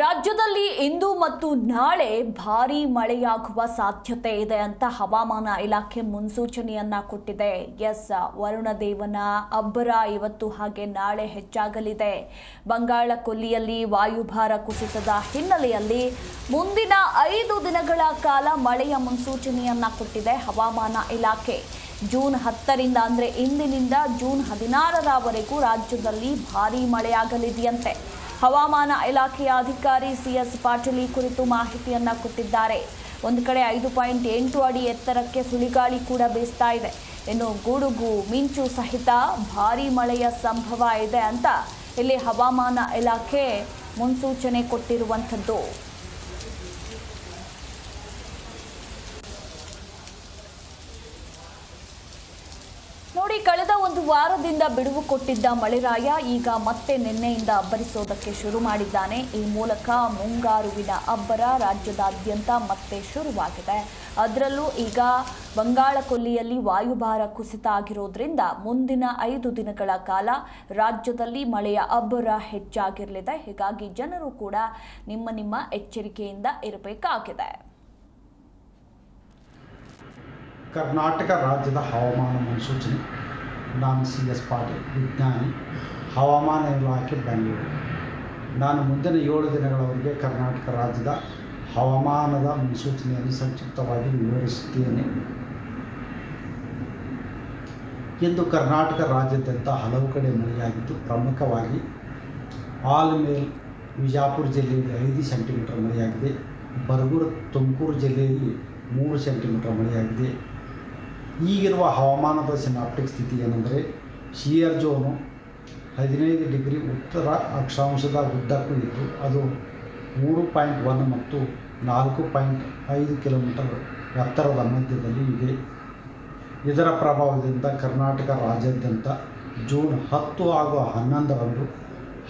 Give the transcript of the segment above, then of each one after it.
ರಾಜ್ಯದಲ್ಲಿ ಇಂದು ಮತ್ತು ನಾಳೆ ಭಾರೀ ಮಳೆಯಾಗುವ ಸಾಧ್ಯತೆ ಇದೆ ಅಂತ ಹವಾಮಾನ ಇಲಾಖೆ ಮುನ್ಸೂಚನೆಯನ್ನ ಕೊಟ್ಟಿದೆ. ಎಸ್, ವರುಣದೇವನ ಅಬ್ಬರ ಇವತ್ತು ಹಾಗೆ ನಾಳೆ ಹೆಚ್ಚಾಗಲಿದೆ. ಬಂಗಾಳ ಕೊಲ್ಲಿಯಲ್ಲಿ ವಾಯುಭಾರ ಕುಸಿತದ ಹಿನ್ನೆಲೆಯಲ್ಲಿ ಮುಂದಿನ ಐದು ದಿನಗಳ ಕಾಲ ಮಳೆಯ ಮುನ್ಸೂಚನೆಯನ್ನ ಕೊಟ್ಟಿದೆ ಹವಾಮಾನ ಇಲಾಖೆ. ಜೂನ್ ಹತ್ತರಿಂದ ಅಂದರೆ ಇಂದಿನಿಂದ ಜೂನ್ ಹದಿನಾರರವರೆಗೂ ರಾಜ್ಯದಲ್ಲಿ ಭಾರಿ ಮಳೆಯಾಗಲಿದೆಯಂತೆ. ಹವಾಮಾನ ಇಲಾಖೆಯ ಅಧಿಕಾರಿ ಸಿಎಸ್ ಪಾಟೀಲ್ ಈ ಕುರಿತು ಮಾಹಿತಿಯನ್ನ ಕೊಟ್ಟಿದ್ದಾರೆ. ಒಂದು ಕಡೆ ಐದು ಪಾಯಿಂಟ್ ಎಂಟು ಅಡಿ ಎತ್ತರಕ್ಕೆ ಸುಳಿಗಾಳಿ ಕೂಡ ಬೀಸ್ತಾ ಇದೆ. ಇನ್ನು ಗುಡುಗು, ಮಿಂಚು ಸಹಿತ ಭಾರೀ ಮಳೆಯ ಸಂಭವ ಇದೆ ಅಂತ ಇಲ್ಲಿ ಹವಾಮಾನ ಇಲಾಖೆ ಮುನ್ಸೂಚನೆ ಕೊಟ್ಟಿರುವಂಥದ್ದು. ನೋಡಿ ಕಳೆದ ಒಂದು ವಾರದಿಂದ ಬಿಡುವು ಕೊಟ್ಟಿದ್ದ ಮಳೆರಾಯ ಈಗ ಮತ್ತೆ ನಿನ್ನೆಯಿಂದ ಅಬ್ಬರಿಸೋದಕ್ಕೆ ಶುರು ಮಾಡಿದ್ದಾನೆ. ಈ ಮೂಲಕ ಮುಂಗಾರುವಿನ ಅಬ್ಬರ ರಾಜ್ಯದಾದ್ಯಂತ ಮತ್ತೆ ಶುರುವಾಗಿದೆ. ಅದರಲ್ಲೂ ಈಗ ಬಂಗಾಳಕೊಲ್ಲಿಯಲ್ಲಿ ವಾಯುಭಾರ ಕುಸಿತ ಆಗಿರೋದ್ರಿಂದ ಮುಂದಿನ ಐದು ದಿನಗಳ ಕಾಲ ರಾಜ್ಯದಲ್ಲಿ ಮಳೆಯ ಅಬ್ಬರ ಹೆಚ್ಚಾಗಿರಲಿದೆ. ಹೀಗಾಗಿ ಜನರು ಕೂಡ ನಿಮ್ಮ ನಿಮ್ಮ ಎಚ್ಚರಿಕೆಯಿಂದ ಇರಬೇಕಾಗಿದೆ. ಕರ್ನಾಟಕ ರಾಜ್ಯದ ಹವಾಮಾನ ಮುನ್ಸೂಚನೆ. ನಾನು ಸಿ ಎಸ್ ಪಾಟೀಲ್ ವಿಜ್ಞಾನಿ ಹವಾಮಾನ ಇಲಾಖೆ ಬೆಂಗಳೂರು. ನಾನು ಮುಂದಿನ ಏಳು ದಿನಗಳವರೆಗೆ ಕರ್ನಾಟಕ ರಾಜ್ಯದ ಹವಾಮಾನದ ಮುನ್ಸೂಚನೆಯನ್ನು ಸಂಕ್ಷಿಪ್ತವಾಗಿ ವಿವರಿಸುತ್ತೇನೆ. ಇಂದು ಕರ್ನಾಟಕ ರಾಜ್ಯಾದ್ಯಂತ ಹಲವು ಕಡೆ ಮಳೆಯಾಗಿದ್ದು, ಪ್ರಮುಖವಾಗಿ ಆಲ್ಮೇಲ್, ವಿಜಾಪುರ ಜಿಲ್ಲೆಯಲ್ಲಿ ಐದು ಸೆಂಟಿಮೀಟರ್ ಮಳೆಯಾಗಿದೆ. ಬರಗೂರು, ತುಮಕೂರು ಜಿಲ್ಲೆಯಲ್ಲಿ ಮೂರು ಸೆಂಟಿಮೀಟರ್ ಮಳೆಯಾಗಿದೆ. ಈಗಿರುವ ಹವಾಮಾನದ ಸಿನಾಪ್ಟಿಕ್ ಸ್ಥಿತಿ ಏನೆಂದರೆ ಶಿಯರ್ ಜೋನು ಹದಿನೈದು ಡಿಗ್ರಿ ಉತ್ತರ ಅಕ್ಷಾಂಶದ ಉದ್ದಕ್ಕೂ ಇದ್ದು, ಅದು ಮೂರು ಪಾಯಿಂಟ್ ಒನ್ ಮತ್ತು ನಾಲ್ಕು ಪಾಯಿಂಟ್ ಐದು ಕಿಲೋಮೀಟರ್ ಎತ್ತರದ ಮಧ್ಯದಲ್ಲಿ ಇದೆ. ಇದರ ಪ್ರಭಾವದಿಂದ ಕರ್ನಾಟಕ ರಾಜ್ಯಾದ್ಯಂತ ಜೂನ್ ಹತ್ತು ಹಾಗೂ ಹನ್ನೊಂದರಂದು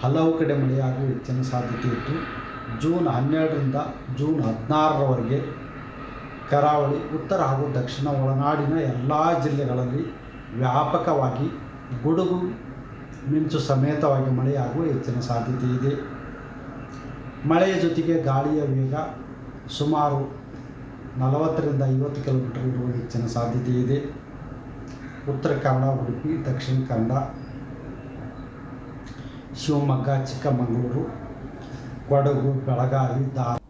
ಹಲವು ಕಡೆ ಮಳೆಯಾಗುವ ಹೆಚ್ಚಿನ ಸಾಧ್ಯತೆ ಇತ್ತು ಜೂನ್ ಹನ್ನೆರಡರಿಂದ ಜೂನ್ ಹದಿನಾರರವರೆಗೆ ಕರಾವಳಿ, ಉತ್ತರ ಹಾಗೂ ದಕ್ಷಿಣ ಒಳನಾಡಿನ ಎಲ್ಲ ಜಿಲ್ಲೆಗಳಲ್ಲಿ ವ್ಯಾಪಕವಾಗಿ ಗುಡುಗು ಮಿಂಚು ಸಮೇತವಾಗಿ ಮಳೆಯಾಗುವ ಹೆಚ್ಚಿನ ಸಾಧ್ಯತೆ ಇದೆ. ಮಳೆಯ ಜೊತೆಗೆ ಗಾಳಿಯ ವೇಗ ಸುಮಾರು ನಲವತ್ತರಿಂದ ಐವತ್ತು ಕಿಲೋಮೀಟರ್ ಇರುವ ಹೆಚ್ಚಿನ ಸಾಧ್ಯತೆ ಇದೆ. ಉತ್ತರ ಕನ್ನಡ, ಉಡುಪಿ, ದಕ್ಷಿಣ ಕನ್ನಡ, ಶಿವಮೊಗ್ಗ, ಚಿಕ್ಕಮಗಳೂರು, ಕೊಡಗು, ಬೆಳಗಾವಿ, ಧಾರವಾಡ